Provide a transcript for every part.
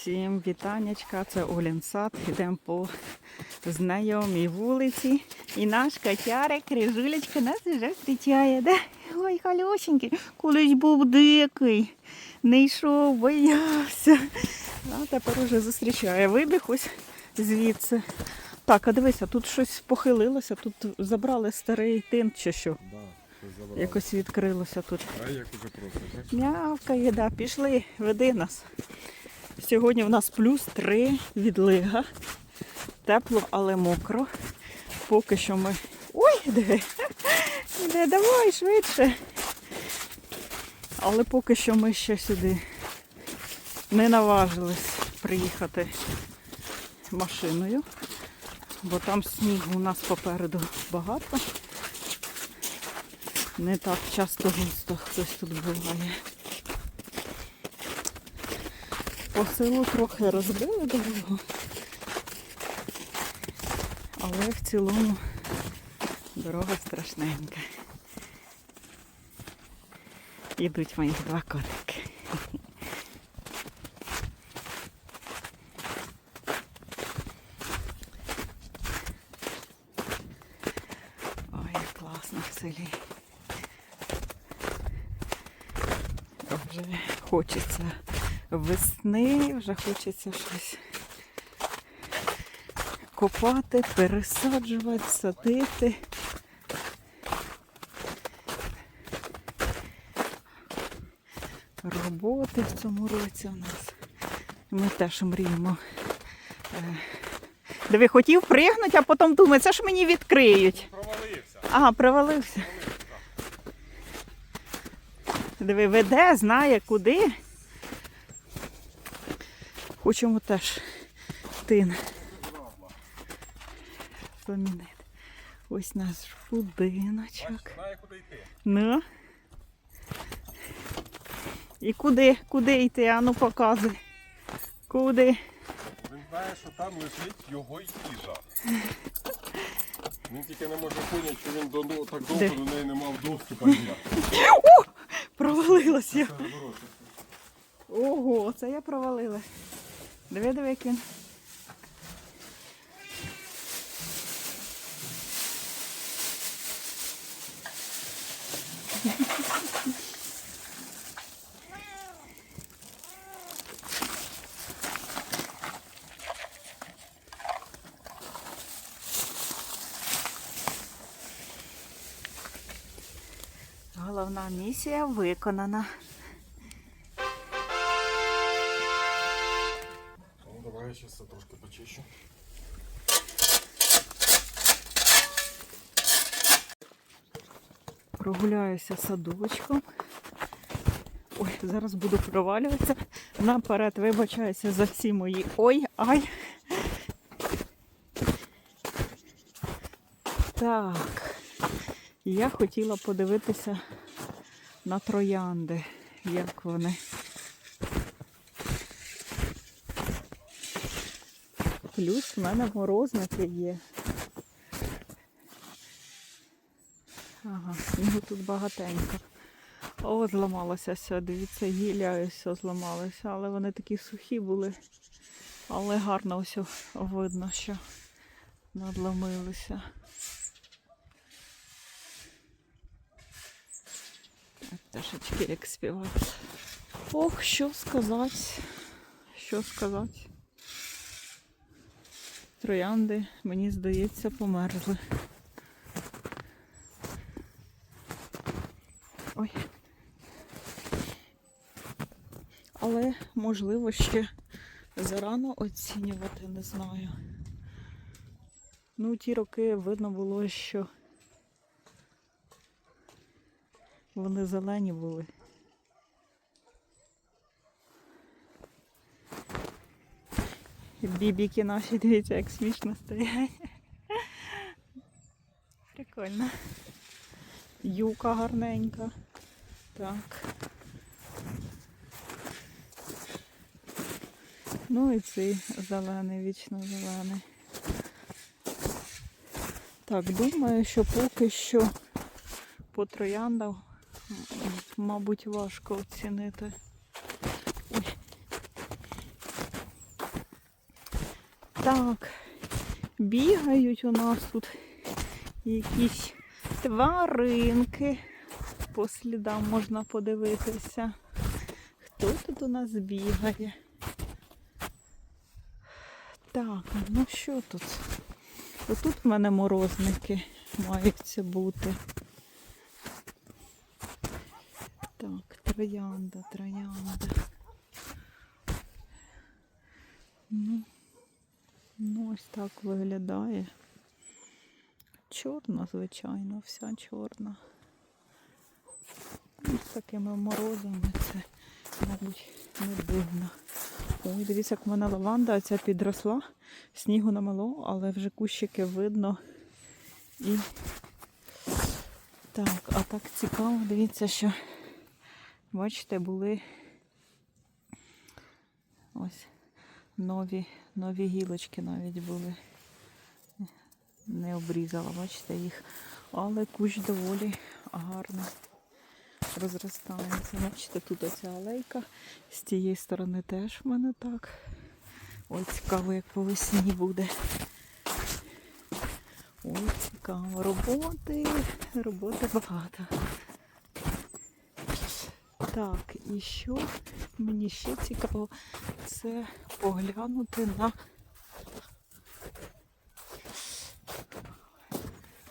Всім вітанечка, це Олін сад. Йдемо по знайомій вулиці. І наш котярик, Рижулечка, нас вже зустрічає. Да? Ой, халюсенький, колись був дикий, не йшов, боявся. А тепер уже зустрічає. Вибіг ось звідси. Так, а дивися, тут щось похилилося, тут забрали старий тинт чи що. Да. Якось відкрилося тут. А як уже просто, так? Мявкає, да, пішли, веди нас. Сьогодні в нас плюс 3 відлига. Тепло, але мокро. Поки що ми. Ой, де? Де, давай швидше. Але поки що ми ще сюди не наважились приїхати машиною, бо там снігу у нас попереду багато. Не так часто густо хтось тут буває. По селу трохи розбили дорогу, але в цілому дорога страшненька. Ідуть мої два котики. Ой, класно в селі. Вже хочеться весни, вже хочеться щось копати, пересаджувати, садити. Роботи в цьому році у нас. Ми теж мріємо. Е, Диви, хотів пригнути, а потім думаю, це ж мені відкриють. Провалився. Ага, провалився. Диви, веде, знає куди. Хочемо теж тин замінити. Ось наш будиночок. Знає, куди йти. Ну. І куди? Куди йти? Ану показуй. Куди? Він знає, що там лежить його їжа. Він тільки не може зрозуміти, що він до, так довго Де? до неї не мав доступу. Провалилась я. Ого, це я провалила. Диви, диви, як. Головна місія виконана. Прогуляюся садочком. Ой, зараз буду провалюватися. Наперед вибачаюся за всі мої ой-ай. Так, я хотіла подивитися на троянди, як вони. Плюс в мене морозники є. Ага, снігу тут багатенько. О, зламалося все. Дивіться, гілля ось все зламалося, але вони такі сухі були. Але гарно ось видно, що надломилися. Так, Пташечки як співають. Ох, що сказати. Що сказати. Троянди, мені здається, померзли. Ой. Але можливо ще зарано оцінювати, не знаю. Ну, ті роки видно було, що вони зелені були. Бібіки наші, дивіться, як смішно стоять. Прикольно. Юка гарненька. Так. Ну і цей зелений, вічно зелений. Так, думаю, що поки що по трояндам, мабуть, важко оцінити. Ой. Так, бігають у нас тут якісь тваринки. По слідам можна подивитися. Хто тут у нас бігає? Так, ну що тут? Отут в мене морозники маються бути. Так, троянда, троянда. Ну, ну ось так виглядає. Чорна, звичайно, вся чорна. Ну, З такими морозами це, мабуть, не дивно. Ой, дивіться, як в мене лаванда ця підросла. Снігу намело, але вже кущики видно. І так, а так цікаво, дивіться, що бачите, були ось нові, нові гілочки навіть були. Не обрізала, бачите їх. Але кущ доволі гарно розростається. Бачите, тут оця алейка. З тієї сторони теж в мене так. Ой, цікаво, як по весні буде. Ой, цікаво. Роботи, роботи багато. Так, і що мені ще цікаво, це поглянути на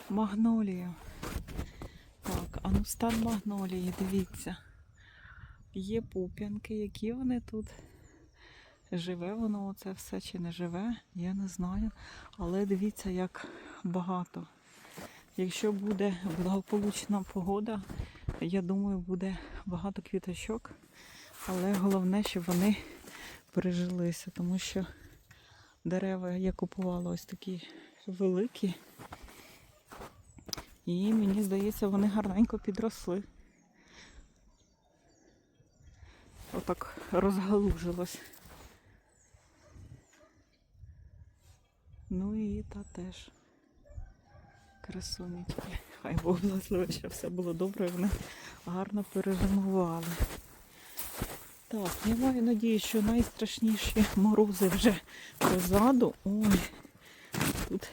магнолію. Так, а ну стан магнолії, дивіться. Є пуп'янки, які вони тут. Живе воно оце все чи не живе, я не знаю. Але дивіться, як багато. Якщо буде благополучна погода, я думаю, буде багато квіточок. Але головне, щоб вони прижилися, тому що дерева я купувала ось такі великі. І мені здається, вони гарненько підросли. Отак розгалужилось. Ну і та теж. Красунечки. Хай Бог благословить, щоб все було добре, вони гарно перезимували. Так, я маю надію, що найстрашніші морози вже позаду. Ой, тут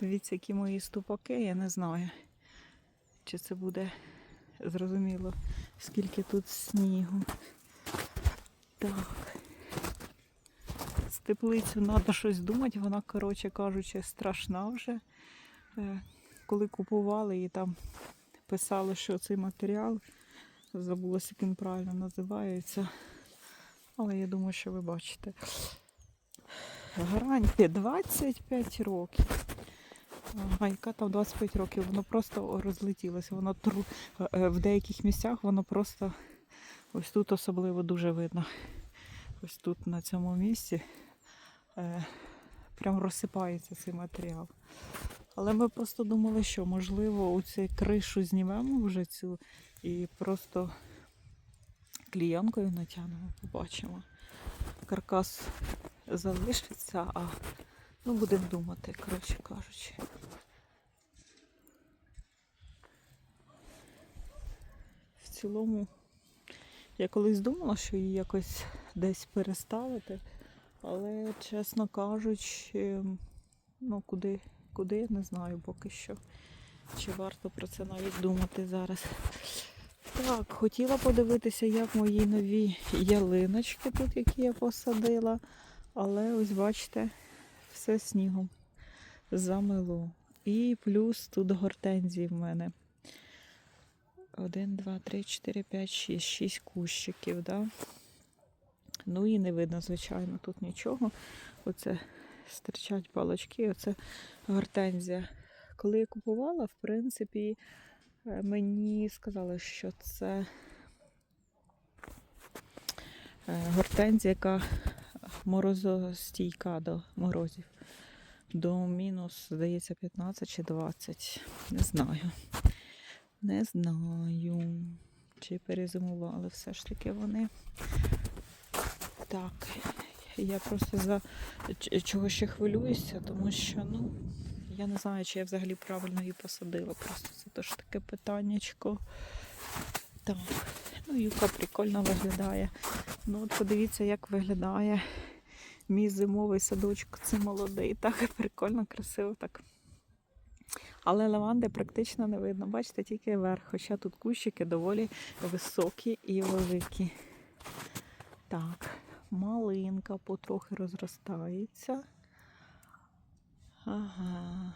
дивіться, які мої ступаки, я не знаю, чи це буде зрозуміло, скільки тут снігу. Так. З теплицю треба щось думати, вона, коротше кажучи, страшна вже. Е, Коли купували і там писали, що цей матеріал, забулося, як він правильно називається. Але я думаю, що ви бачите. Гарантія 25 років. Ага, яка там 25 років, воно просто розлетілося. Воно тру... е, в деяких місцях воно просто ось тут особливо дуже видно. Ось тут на цьому місці е, прям розсипається цей матеріал. Але ми просто думали, що можливо у цю кришу знімемо вже цю і просто клієнкою натягнемо, побачимо. Каркас залишиться, а ну будемо думати, коротше кажучи. Цілому я колись думала, що її якось десь переставити, але, чесно кажучи, ну куди, куди я не знаю поки що. Чи варто про це навіть думати зараз. Так, хотіла подивитися, як мої нові ялиночки тут, які я посадила. Але ось бачите, все снігом замило. І плюс тут гортензії в мене. Один, два, три, чотири, п'ять, шість. Шість кущиків, да? Ну і не видно, звичайно, тут нічого. Оце стирчать палочки, оце гортензія. Коли я купувала, в принципі, е, мені сказали, що це е, гортензія, яка морозостійка до морозів. До мінус, здається, 15 чи 20. Не знаю. Не знаю, чи перезимували все ж таки вони. Так, я просто за чого ще хвилююся, тому що, ну, я не знаю, чи я взагалі правильно її посадила. Просто це теж таке питаннячко. Так, ну юка прикольно виглядає. Ну от подивіться, як виглядає Мій зимовий садочок це молодий. Так прикольно, красиво так. Але лаванди практично не видно. Бачите, тільки верх. Хоча тут кущики доволі високі і великі. Так, малинка потрохи розростається. Ага.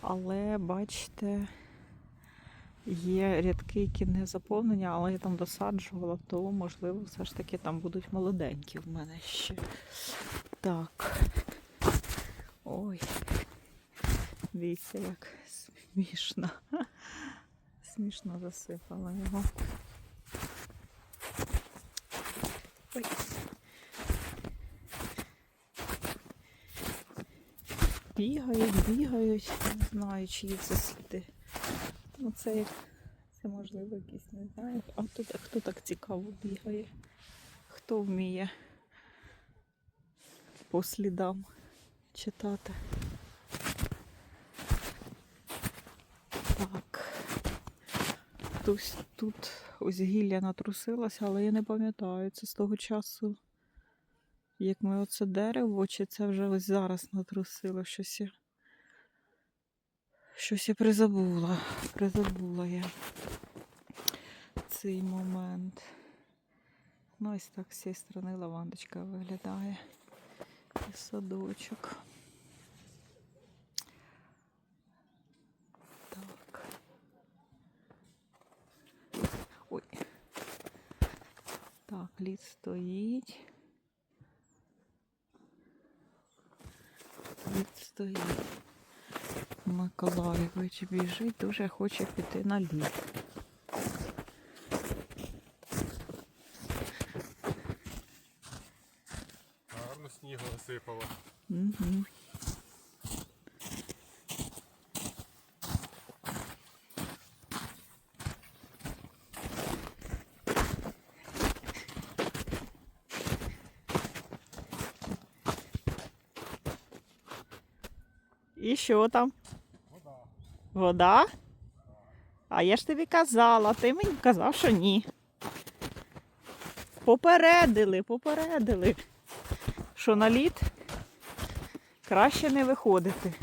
Але бачите, є рядки, які не заповнені, але я там досаджувала, то можливо все ж таки там будуть молоденькі в мене ще. Так. Ой. Дивіться, як смішно. Смішно засипала його. Ой. Бігають, бігають, не знаю, чиї це сліди. Ну, це, це можливо якісь, не знаю. А тут а хто так цікаво бігає? Хто вміє по слідам читати? Так. Тут, тут ось гілля натрусилося, але я не пам'ятаю. Це з того часу, як ми оце дерево, чи це вже ось зараз натрусило щось. Я... Щось я призабула. Призабула я цей момент. Ну, ось так з цієї сторони лавандочка виглядає. І садочок. Ой. Так, лід стоїть. Лід стоїть. Миколаєвич біжить, дуже хоче піти на лід. Гарно снігу насипало. Угу. І що там? Вода. Вода? А я ж тобі казала, ти мені казав, що ні. Попередили, попередили, що на лід краще не виходити.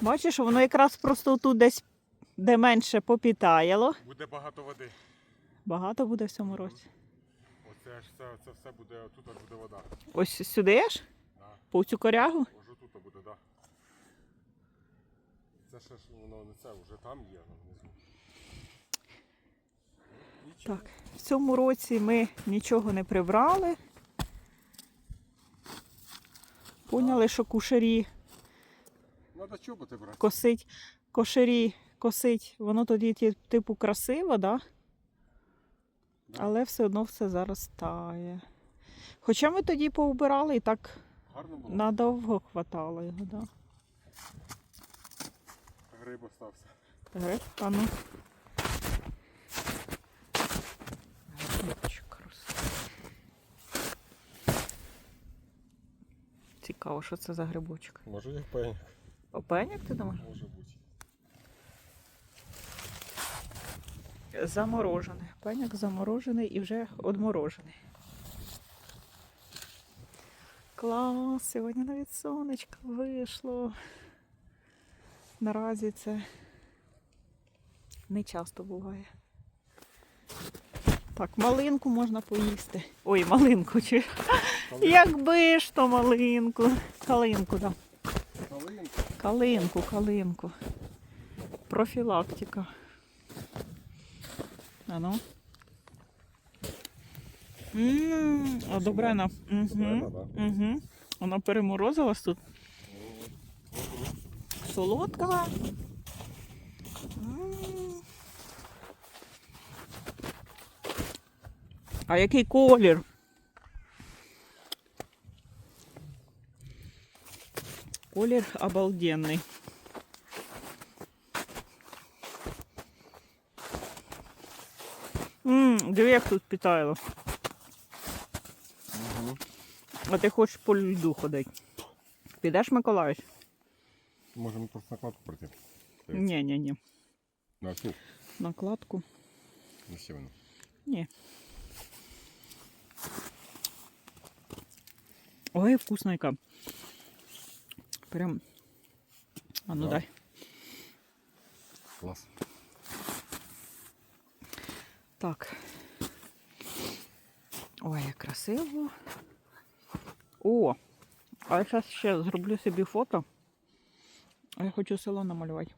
Бачиш, воно якраз просто тут десь, де менше попітаяло. Буде багато води. Багато буде в цьому році. Оце ж це, це все буде, тут буде вода. Ось сюди ж? По цю корягу? Ось тут буде, так. Да. Це ще ж воно не це, вже там є внизу. Так, в цьому році ми нічого не прибрали. Поняли, що кушарі Надо чоботи брати. косить, кошарі косить, воно тоді типу красиво? Да. але все одно все зараз тає. Хоча ми тоді поубирали і так Гарно було. надовго хватало його, да? Гриб остався. Так, а ну. Цікаво, що це за грибочок. Може їх пень. Опеняк, ти думаєш? Може бути. Заморожений. Пеняк заморожений і вже одморожений. Клас! Сьогодні навіть сонечко вийшло. Наразі це не часто буває. Так, малинку можна поїсти. Ой, малинку чи. Якби ж то малинку. Калинку, так. Калинка. Калинку, калинку. Профілактика. А ну. Ммм, а добре вона. Угу. Угу. Вона переморозилась тут. Солодка. А який колір? Колір обалденний. Ммм, диви, як тут питайло. А ти хочеш по льду ходити? Підеш, Миколаївич? Можемо просто накладку пройти. Ні, ні, ні. На цю. Накладку. Не ще. Ні. Ой, вкусно яка. Прям. А ну Да. дай. Клас. Так. Ой, як красиво. О! А я зараз ще зроблю собі фото. Я хочу село намалювати.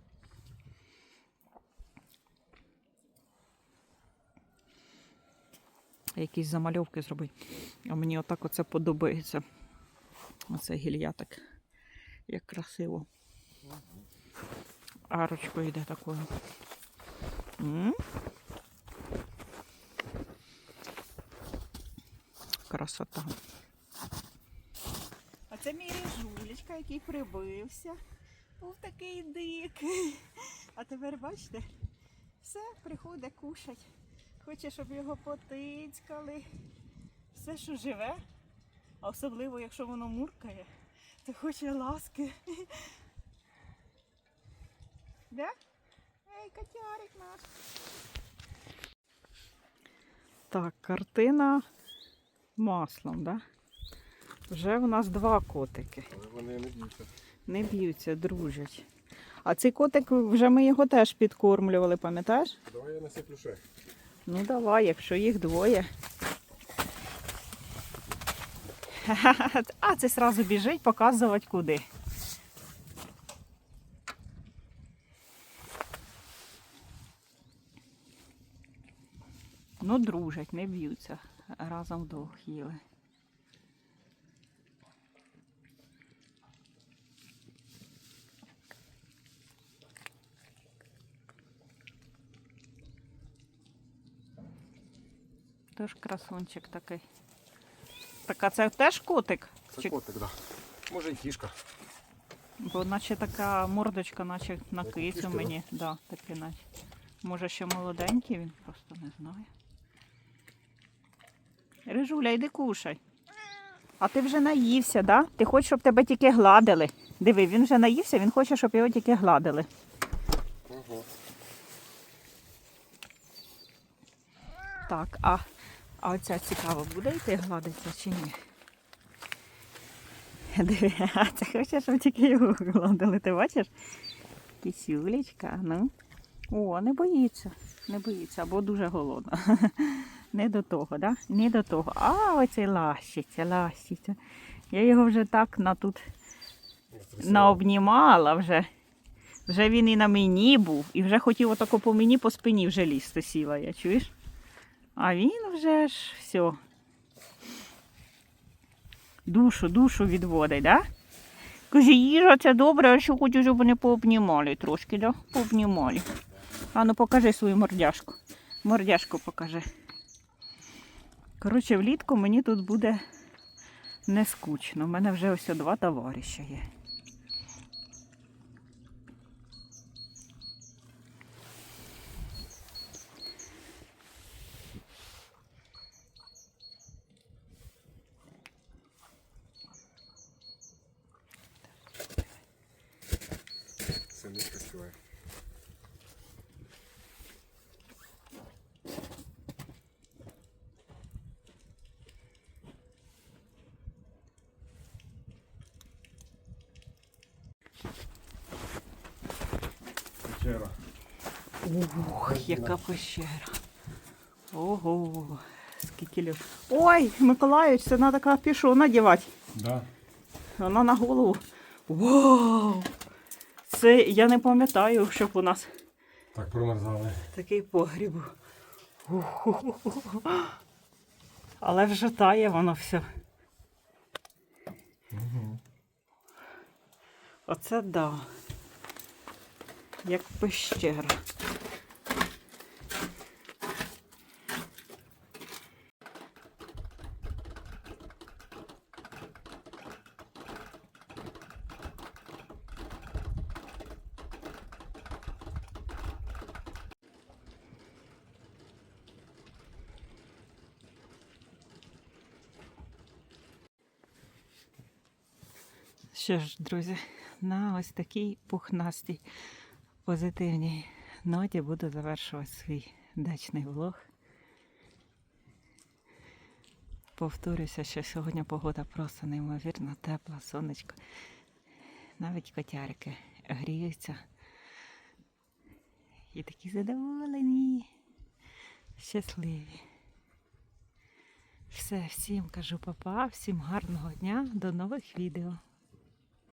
Якісь замальовки зробити. А мені отак оце подобається. Оце гілля так. Як красиво. Арочкою йде такою. Красота. Це мій рижулечка, який прибився. Був такий дикий. А тепер бачите, все приходить кушать. Хоче, щоб його потицькали. Все, що живе, а особливо, якщо воно муркає, то хоче ласки. Да? Ей, котярик наш. Так, картина маслом, да? Вже у нас два котики. Але вони не б'ються. Не б'ються, дружать. А цей котик, вже ми його теж підкормлювали, пам'ятаєш? Давай я насиплю ще. Ну давай, якщо їх двоє. А це сразу біжить показувати куди. Ну, дружать, не б'ються. Разом вдвох їли. Теж красунчик такий. Так, а це теж котик? Це Чи- котик, так. Да. Може і кішка. Бо наче така мордочка, наче на кицю кішки, да? мені. Да, такий наче. Може ще молоденький, він просто не знає. Рижуля, йди кушай. А ти вже наївся, да? Ти хочеш, щоб тебе тільки гладили. Диви, він вже наївся, він хоче, щоб його тільки гладили. Ого. Так, а, а оця цікаво, буде йти гладиться чи ні? Диви, а це хоче, щоб тільки його гладили, ти бачиш? Кисюлечка, ну. О, не боїться, не боїться, або дуже голодна. Не до того, да? Не до того. А, оцей лащиться, лащиться. Я його вже так на тут наобнімала вже. Вже він і на мені був, і вже хотів отако по мені по спині вже лізти сіла, я чуєш? А він вже ж все. Душу, душу відводить, да? Каже, їжа це добре, а що хочу, щоб вони пообнімали трошки, да? Пообнімали. А ну покажи свою мордяшку. Мордяшку покажи. Коротше, влітку мені тут буде не скучно. У мене вже ось два товариша є. Печера. Ух, яка пещера. Ого, скільки льоду. Ой, Миколаївич, це треба капюшон надівати. Да. Вона на голову. Вау! Це я не пам'ятаю, щоб у нас Так промерзали. такий погріб. був. Ух-ху-ху-ху. Але вже тає воно все. Оце да. Як пещера. Що ж, друзі, на ось такій пухнастій позитивній ноті буду завершувати свій дачний влог. повторюся, що сьогодні погода просто неймовірно тепла, сонечко. Навіть котярики гріються. І такі задоволені, щасливі. Все, всім кажу папа, всім гарного дня, до нових відео.